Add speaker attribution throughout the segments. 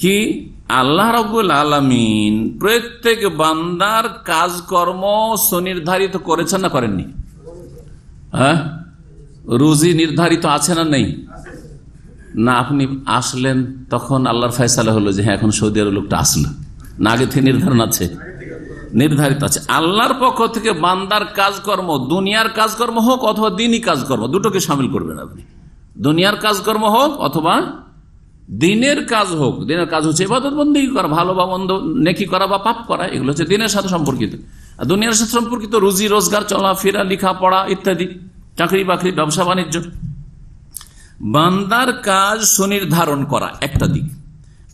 Speaker 1: কি? আল্লাহ রবুল আলমিন প্রত্যেক বান্দার কাজকর্ম সুনির্ধারিত করেছেন না করেননি? হ্যাঁ? রুজি নির্ধারিত আছে না নেই? না, আপনি আসলেন, তখন আল্লাহর ফয়সালা হলো যে হ্যাঁ এখন সৌদি আরব লোকটা আসলো। না, আগে থেকে নির্ধারণ আছে। নির্ধারিত আছে। আল্লাহর পক্ষ থেকে বান্দার কাজকর্ম, দুনিয়ার কাজকর্ম হোক অথবা দিনই কাজকর্ম, দুটোকে সামিল করবেন আপনি। দুনিয়ার কাজকর্ম হোক অথবা দিনের কাজ হোক, দিনের কাজ হচ্ছে এবাদত করা, ভালো বা মন্দ, নেকি করা বা পাপ করা, এগুলো হচ্ছে দিনের সাথে সম্পর্কিত। আর দুনিয়ার সাথে সম্পর্কিত রুজি, রোজগার, চলাফেরা লেখা পড়া ইত্যাদি, চাকরি বাকরি, ব্যবসা বাণিজ্য। বান্দার কাজ সুনির্ধারণ করা, একটা দিক।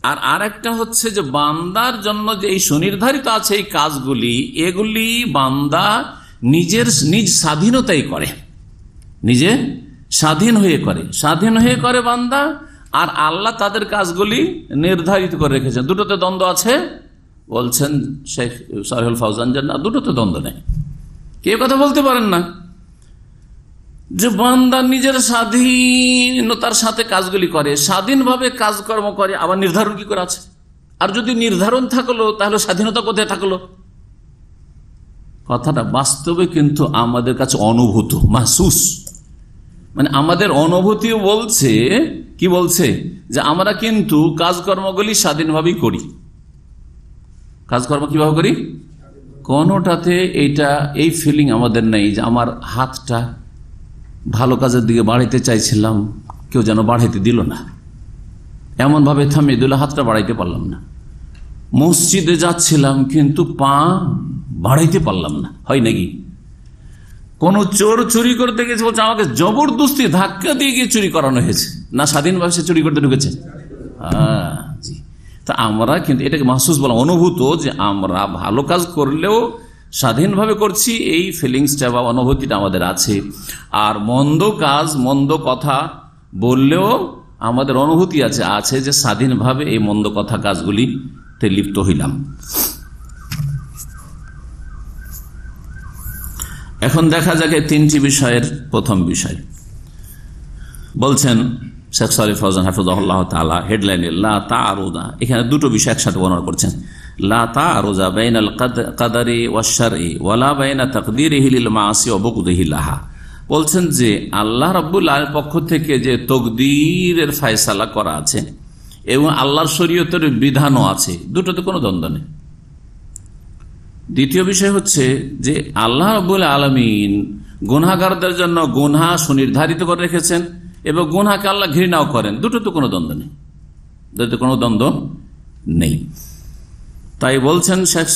Speaker 1: আর আর একটা হচ্ছে যে বান্দার জন্য যে এই সুনির্ধারিত আছে এই কাজগুলি, এগুলি বান্দা নিজের, নিজ স্বাধীনতাই করে। নিজে স্বাধীন হয়ে করে। স্বাধীন হয়ে করে বান্দা আর আল্লাহ তাদের কাজগুলি নির্ধারিত করে রেখেছেন। দুটোতে দ্বন্দ্ব আছে, বলছেন শেখ সাহেল ফাউজান জান্না দুটোতে দ্বন্দ্ব নেই। কে কথা বলতে পারেন না। যে বান্দা নিজের স্বাধীনতার সাথে কাজগুলি করে, স্বাধীনভাবে কাজকর্ম করে, আবার নির্ধারণ কি করে আছে? আর যদি নির্ধারণ থাকল, তাহলে স্বাধীনতা কোথায় থাকল? কথাটা বাস্তবে কিন্তু আমাদের কাছে অনুভূত, মাহসুস। মানে আমাদের অনুভূতিও বলছে, কি বলছে? যে আমরা কিন্তু কাজকর্মগুলি স্বাধীনভাবেই করি। কাজকর্ম কীভাবে করি? কোনোটাতে এইটা এই ফিলিং আমাদের নেই যে আমার হাতটা ভালো কাজের দিকে বাড়াইতে চাইছিলাম, কেউ যেন বাড়াইতে দিল না। এমনভাবে থামিয়ে দিল, হাতটা বাড়াইতে পারলাম না। মসজিদে যাচ্ছিলাম, কিন্তু পা বাড়াইতে পারলাম না। হয় নাকি? কোন চোর চুরি করতে গেছে বলছে, আমাকে জবরদস্তি ধাক্কা দিয়ে গিয়ে চুরি করানো হয়েছে। না স্বাধীনভাবে সে চুরি করতে ঢুকেছে। জি। তা আমরা কিন্তু এটাকে মাহসুস বলা অনুভূত যে আমরা ভালো কাজ করলেও স্বাধীনভাবে করছি, এই ফিলিংসটা বা অনুভূতিটা আমাদের আছে। আর মন্দ কাজ, মন্দ কথা বললেও আমাদের অনুভূতি আছে আছে যে স্বাধীনভাবে এই মন্দ কথা কাজগুলিতে লিপ্ত হইলাম। এখন দেখা যাকে তিনটি বিষয়ের প্রথম বিষয়। বলছেন শেখ সারিফ ফৌজান হাফিজাহ তালা হেডলাইনে লা তা এখানে দুটো বিষয় একসাথে বর্ণনা করছেন। লা তা আরোজা কাদারি ওয়ালা তকদির বলছেন যে আল্লাহ রব্বুল পক্ষ থেকে যে তকদিরের ফায়সালা করা আছে এবং আল্লাহর শরীয়তের বিধানও আছে, দুটোতে কোনো দ্বন্দ্ব নেই। দ্বিতীয় বিষয় হচ্ছে যে আল্লাহ রবুল আলমিন গুনাগারদের জন্য গুনহা সুনির্ধারিত করে রেখেছেন এবং গুনহাকে আল্লাহ ঘৃণাও করেন। দুটো তো কোনো দ্বন্দ্ব নেই। দুটো কোনো দ্বন্দ্ব নেই। তাই বলছেন শেখ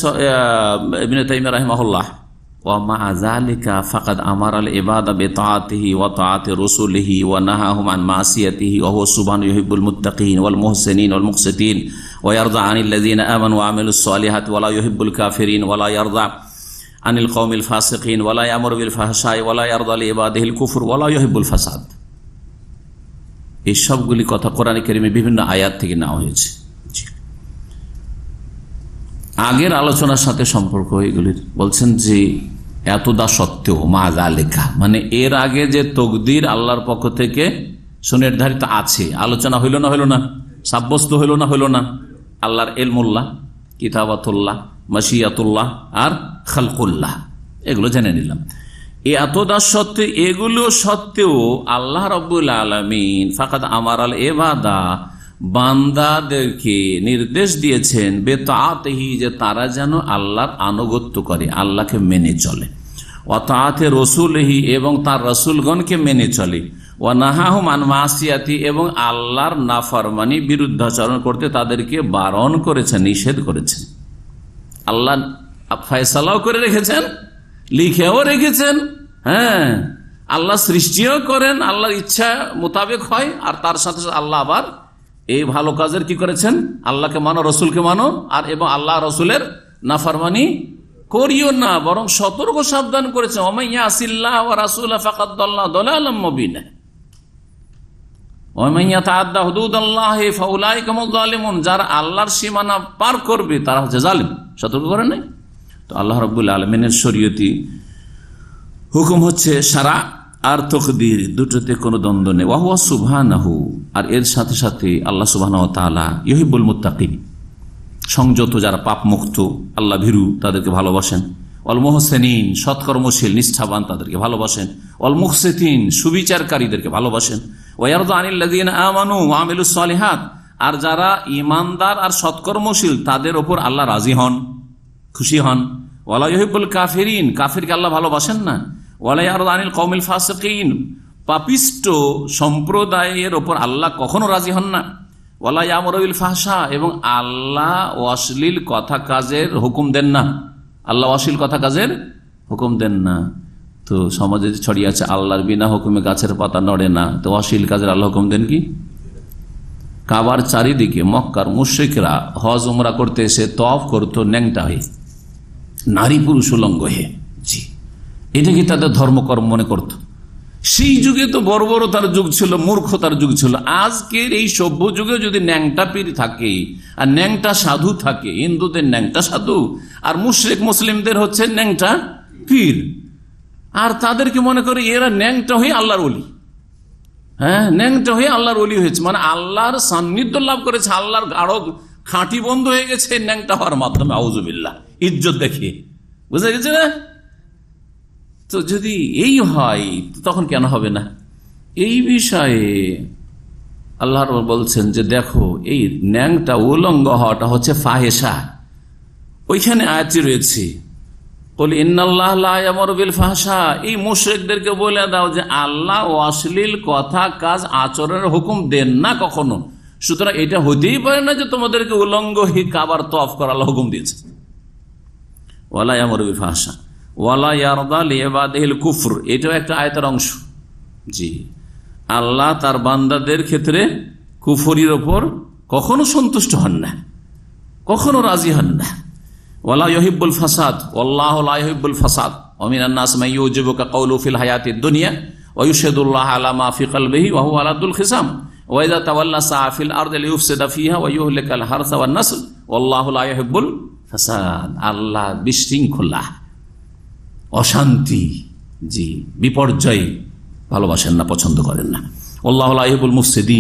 Speaker 1: তাইম রাহমহল্লাহ ওয়ামা আজালিকা ফাকাদ আমার আল ইবাদা বেতাআতিহি ওয়া তাআতি রাসূলিহি ওয়া নাহাহুম আন মাসিয়াতিহি ওয়া হুয়া সুবহানাহু ইউহিব্বুল মুত্তাকিন ওয়াল মুহসিনিন ওয়াল মুকসিতিন ওয়া ইয়ারদা আনিল লাযিনা আমানু ওয়া আমিলুস সালিহাতি ওয়া লা ইউহিব্বুল কাফিরিন ওয়া লা ইয়ারদা আনিল কওমিল ফাসিকিন ওয়া লা ইয়ামুরু বিল ফাহশাই ওয়া লা ইয়ারদা লি ইবাদিহিল কুফর ওয়া লা ইউহিব্বুল ফাসাদ এই সবগুলি কথা কোরআনে কারিমে বিভিন্ন আয়াত থেকে নেওয়া হয়েছে। আগের আলোচনার সাথে সম্পর্ক এগুলির বলছেন যে, এতদা সত্ত্বেও, মা লেখা মানে এর আগে যে তকদির আল্লাহর পক্ষ থেকে সুনির্ধারিত আছে, আলোচনা হইল না হইল না? সাব্যস্ত হইল না হইল না? আল্লাহর এলমুল্লাহ কিতাবাতুল্লাহ মাসিয়াতুল্লাহ আর খালকুল্লাহ, এগুলো জেনে নিলাম। এতদা সত্ত্বে, এগুলো সত্ত্বেও আল্লাহ রব্বুল আলমিন ফাকাত আমার আল এবাদা বান্দাদেরকে নির্দেশ দিয়েছেন বেতাতেহি যে তারা যেন আল্লাহর আনুগত্য করে, আল্লাহকে মেনে চলে। অতাতে রসুলহি, এবং তার রসুলগণকে মেনে চলে। ও নাহাহমান মাসিয়াতি, এবং আল্লাহর নাফরমানি বিরুদ্ধাচরণ করতে তাদেরকে বারণ করেছেন, নিষেধ করেছেন। আল্লাহ ফয়সালাও করে রেখেছেন, লিখেও রেখেছেন হ্যাঁ। আল্লাহ সৃষ্টিও করেন, আল্লাহর ইচ্ছা মোতাবেক হয়, আর তার সাথে আল্লাহ আবার এই ভালো কাজের কি করেছেন? আল্লাহকে মানো, রসুলকে মানো, আর এবং আল্লাহ রসুলের নাফারমানি করিও না, বরং সতর্ক সাবধান করেছে দলালম মবিনা। যারা আল্লাহর সীমানা পার করবে, তারা হচ্ছে জালিম। সতর্ক করে নাই? তো আল্লাহ রবুল্লা আলমিনের শরীয়তি হুকুম হচ্ছে সারা আর তকদির দুটোতে কোনো দ্বন্দ্ব নেই। ওয়াহুয়া সুবহানাহু। আর এর সাথে সাথে আল্লাহ সুবাহ তালা ইহিবুল মুত্তাকিন। সংযত যারা পাপ মুক্ত আল্লাহ ভীরু, তাদেরকে ভালোবাসেন। অল মোহসেনিন, সৎকর্মশীল, নিষ্ঠাবান, তাদেরকে ভালোবাসেন। অল সুবিচারকারীদেরকে ভালোবাসেন। ওয়ারদ আমানু সালিহাত। আর যারা ইমানদার আর সৎকর্মশীল, তাদের ওপর আল্লাহ রাজি হন, খুশি হন। ওয়ালা ইহিবুল কাফেরিন, কাফিরকে আল্লাহ ভালোবাসেন না। ওয়ালাই আর আনিল কৌমিল ফাসিন পাপিষ্ট সম্প্রদায়ের ওপর আল্লাহ কখনো রাজি হন না। ওয়ালা ইয়ামরবিল ফাহসা এবং আল্লাহ অশ্লীল কথা কাজের হুকুম দেন না। আল্লাহ অশ্লীল কথা কাজের হুকুম দেন না। তো সমাজে ছড়িয়ে আছে, আল্লাহর বিনা হুকুমে গাছের পাতা নড়ে না। তো অশ্লীল কাজের আল্লাহ হুকুম দেন কি? কাবার চারিদিকে মক্কার মুশ্রিকরা হজ, উমরা করতে এসে তফ করতো ন্যাংটা হয়ে। নারী পুরুষ উলঙ্গ হয়ে। জি। এটা কি তাদের ধর্মকর্ম মনে করত? সেই যুগে তো বড় বড় তার যুগ ছিল মূর্খতার যুগ ছিল। আজকের এই সভ্য যুগে যদি ন্যাংটা পীর থাকে, আর ন্যাংটা সাধু থাকে, হিন্দুদের ন্যাংটা সাধু, আর মুশ্রিক মুসলিমদের হচ্ছে ন্যাংটা পীর, আর তাদেরকে মনে করে এরা ন্যাংটা হয়ে আল্লাহর অলি হ্যাঁ ন্যাংটা হয়ে আল্লাহর অলি হয়েছে। মানে আল্লাহর সান্নিধ্য লাভ করেছে, আল্লাহর গাঢ় খাঁটি বন্ধ হয়ে গেছে ন্যাংটা হওয়ার মাধ্যমে আউজুবিল্লাহ ইজ্জত দেখে বুঝা গেছে না? তো যদি এই হয় তখন কেন হবে না? এই বিষয়ে আল্লাহ বলছেন যে দেখো, এই ন্যাংটা উলঙ্গ হওয়াটা হচ্ছে ফাহেসা ওইখানে আয়াতি রয়েছে বলি ইন্নআল্লাহবিল ফাহসা এই মুশ্রিকদেরকে বলে দাও যে আল্লাহ অশ্লীল কথা, কাজ, আচরণের হুকুম দেন না কখনো। সুতরাং এটা হতেই পারে না যে তোমাদেরকে উলঙ্গ হি, কাবার তফ করার হুকুম দিয়েছে। ওয়ালা আমরবিল ফাহসা ওয়ালা কুফর। এটাও একটা আয়তার অংশ। জি। আল্লাহ তার বান্দাদের ক্ষেত্রে কুফরির ওপর কখনো সন্তুষ্ট হন না। কখনো রাজি হন না। ওয়ালা ইহিবুল ফাসাদ। ওল্লাহ ইহিবুল ফাসাদ। অমিন আন্নাস মাই ইউজিবুকা কওলু ফিল দুনিয়া। আলাদুল খিসাম। ওয়াইদা তাওয়াল্লা সাফিল আরদ লিউফসিদা ফিহা ওয়া ইউহলিকাল হারসা ওয়ান নাসল। ওয়াল্লাহু লা ইহিবুল ফাসাদ। আল্লাহ বিশৃঙ্খলা। অশান্তি জি বিপর্যয় ভালোবাসেন না পছন্দ করেন না। আল্লাহ মুফসিদ্দিন